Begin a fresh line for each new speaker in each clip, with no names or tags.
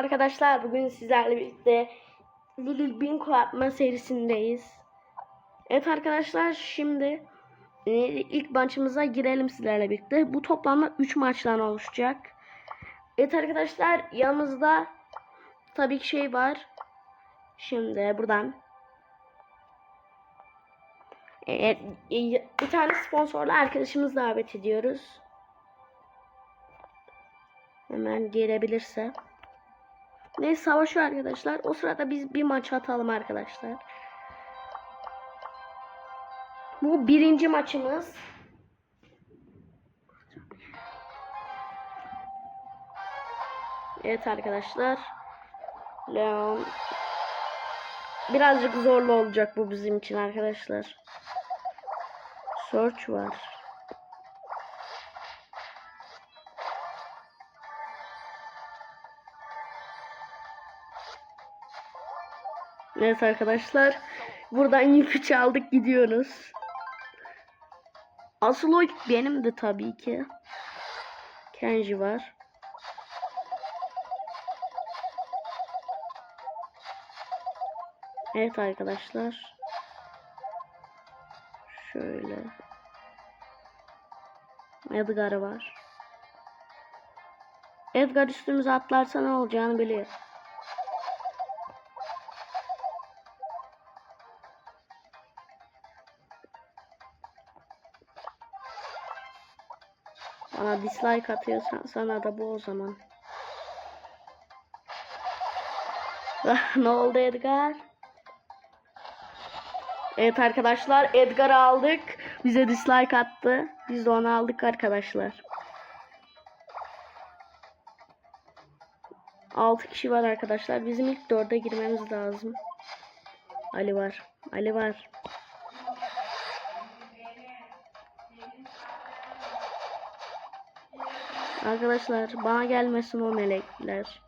arkadaşlar bugün sizlerle birlikte Lilil Binko atma serisindeyiz. Evet arkadaşlar şimdi e, ilk maçımıza girelim sizlerle birlikte. Bu toplamda 3 maçtan oluşacak. Evet arkadaşlar yanımızda tabii ki şey var. Şimdi buradan Evet, e, bir tane sponsorlu arkadaşımız davet ediyoruz. Hemen gelebilirse. Neyse savaşıyor arkadaşlar. O sırada biz bir maç atalım arkadaşlar. Bu birinci maçımız. Evet arkadaşlar. Leon. Birazcık zorlu olacak bu bizim için arkadaşlar. Search var. Evet arkadaşlar. Buradan yükü çaldık gidiyoruz. Asıl o benim de tabii ki. Kenji var. Evet arkadaşlar. Şöyle. Edgar var. Edgar üstümüze atlarsa ne olacağını biliyor. Bana dislike atıyorsan sana da bu o zaman. Ah, ne oldu Edgar? Evet arkadaşlar Edgar'ı aldık. Bize dislike attı. Biz de onu aldık arkadaşlar. 6 kişi var arkadaşlar. Bizim ilk 4'e girmemiz lazım. Ali var. Ali var. Arkadaşlar bana gelmesin o melekler.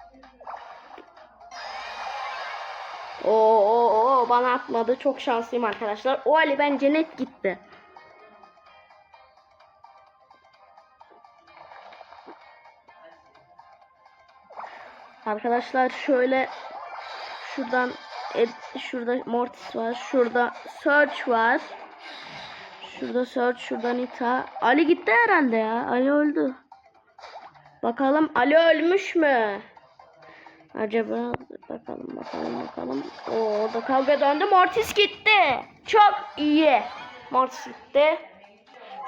Oo, oo, oo, bana atmadı. Çok şanslıyım arkadaşlar. O Ali bence net gitti. Arkadaşlar şöyle şuradan Ed- şurada Mortis var. Şurada Search var. Şurada Search, şurada Nita. Ali gitti herhalde ya. Ali öldü. Bakalım Ali ölmüş mü? Acaba bakalım bakalım bakalım. Oo, orada kavga döndü. Mortis gitti. Çok iyi. Mortis gitti.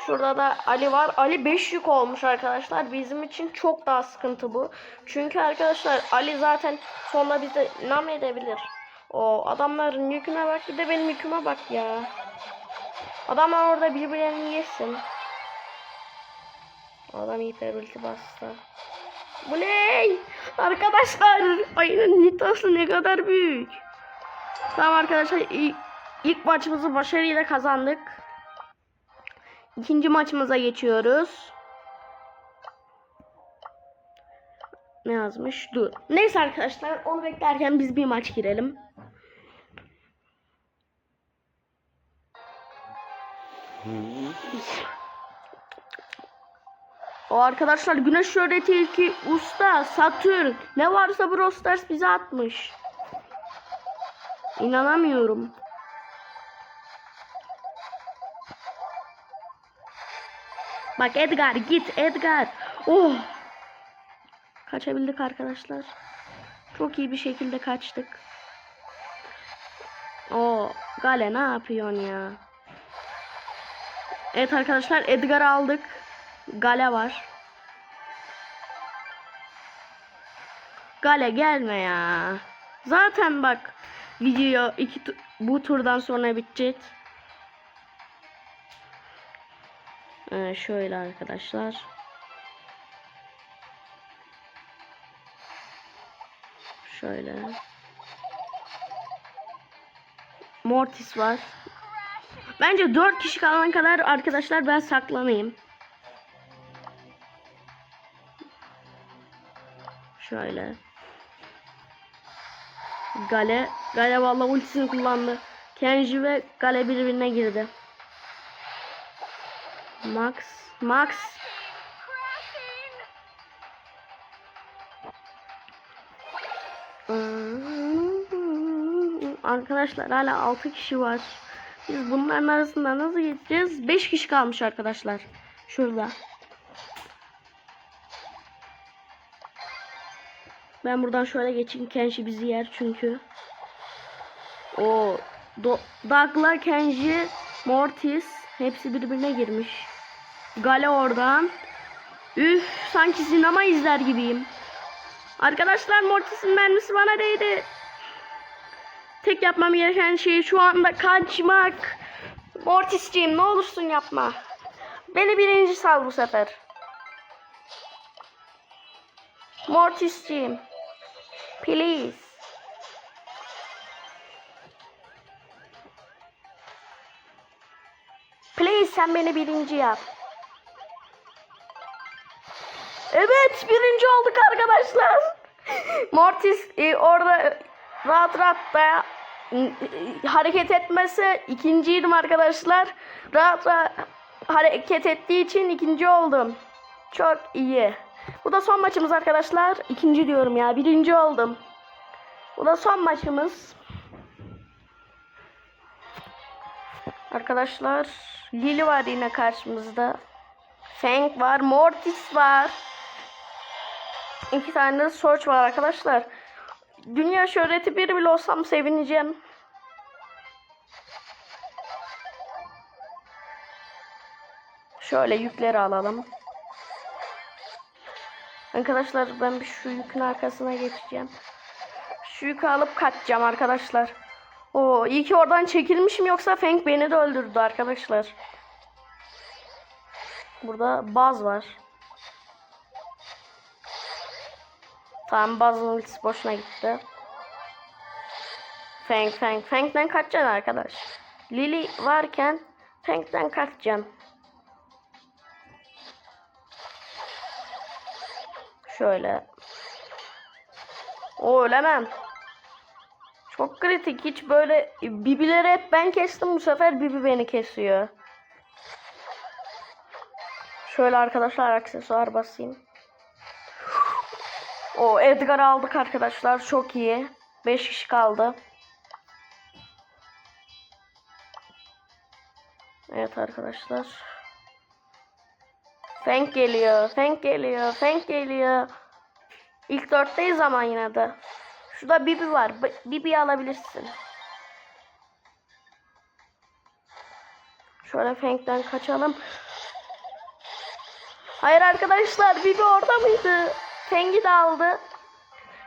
Şurada da Ali var. Ali 5 yük olmuş arkadaşlar. Bizim için çok daha sıkıntı bu. Çünkü arkadaşlar Ali zaten sonra bize nam edebilir. O adamların yüküne bak bir de benim yüküme bak ya. Adamlar orada birbirlerini yesin. Adam hiper ulti bastı. Bu ne? Arkadaşlar ayının nitası ne kadar büyük. Tamam arkadaşlar ilk, ilk maçımızı başarıyla kazandık. İkinci maçımıza geçiyoruz. Ne yazmış? Dur. Neyse arkadaşlar onu beklerken biz bir maç girelim. O arkadaşlar güneş şöhreti ilki usta Satürn ne varsa Brawl Stars bize atmış. İnanamıyorum. Bak Edgar git Edgar. Oh. Kaçabildik arkadaşlar. Çok iyi bir şekilde kaçtık. O Gale ne yapıyorsun ya? Evet arkadaşlar Edgar'ı aldık. Gale var. Gale gelme ya. Zaten bak video iki bu turdan sonra bitecek. Ee, şöyle arkadaşlar. Şöyle. Mortis var. Bence 4 kişi kalana kadar arkadaşlar ben saklanayım. Şöyle. Gale. Gale vallahi ultisini kullandı. Kenji ve Gale birbirine girdi. Max. Max. Arkadaşlar hala 6 kişi var. Biz bunların arasında nasıl geçeceğiz? 5 kişi kalmış arkadaşlar. Şurada. Ben buradan şöyle geçeyim. Kenji bizi yer çünkü. O Do Doug'la Kenji, Mortis hepsi birbirine girmiş. Gale oradan. Üf sanki sinema izler gibiyim. Arkadaşlar Mortis'in mermisi bana değdi. Tek yapmam gereken şey şu anda kaçmak. Mortis'ciğim ne olursun yapma. Beni birinci sal bu sefer. Mortis'ciğim. Please. Please sen beni birinci yap. Evet birinci olduk arkadaşlar. Mortis e, orada rahat rahat da e, hareket etmese ikinciydim arkadaşlar. Rahat rahat hareket ettiği için ikinci oldum. Çok iyi. Bu da son maçımız arkadaşlar. İkinci diyorum ya. Birinci oldum. Bu da son maçımız. Arkadaşlar Lily var yine karşımızda. Fang var. Mortis var. İki tane de Search var arkadaşlar. Dünya şöhreti bir bile olsam sevineceğim. Şöyle yükleri alalım. Arkadaşlar ben bir şu yükün arkasına geçeceğim. Şu yükü alıp kaçacağım arkadaşlar. Oo iyi ki oradan çekilmişim yoksa Feng beni de öldürdü arkadaşlar. Burada baz var. Tamam bazı ultisi boşuna gitti. Feng Feng Feng'den kaçacaksın arkadaş. Lily varken Feng'den kaçacaksın. Şöyle. O ölemem. Çok kritik. Hiç böyle Bibileri hep ben kestim. Bu sefer Bibi beni kesiyor. Şöyle arkadaşlar aksesuar basayım. O Edgar aldık arkadaşlar. Çok iyi. 5 kişi kaldı. Evet arkadaşlar. Fenk geliyor. Fenk geliyor. Fenk geliyor. İlk dörtteyiz ama yine de. Şurada Bibi var. Bibi'yi alabilirsin. Şöyle Fenk'ten kaçalım. Hayır arkadaşlar Bibi orada mıydı? Feng'i de aldı.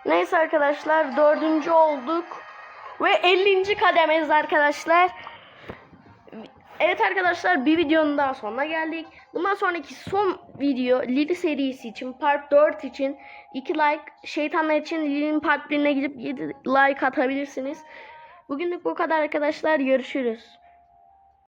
Neyse arkadaşlar dördüncü olduk. Ve 50. kademeyiz arkadaşlar. Evet arkadaşlar bir videonun daha sonuna geldik. Bundan sonraki son video Lili serisi için part 4 için 2 like şeytanlar için Lili'nin part 1'ine gidip 7 like atabilirsiniz. Bugünlük bu kadar arkadaşlar görüşürüz.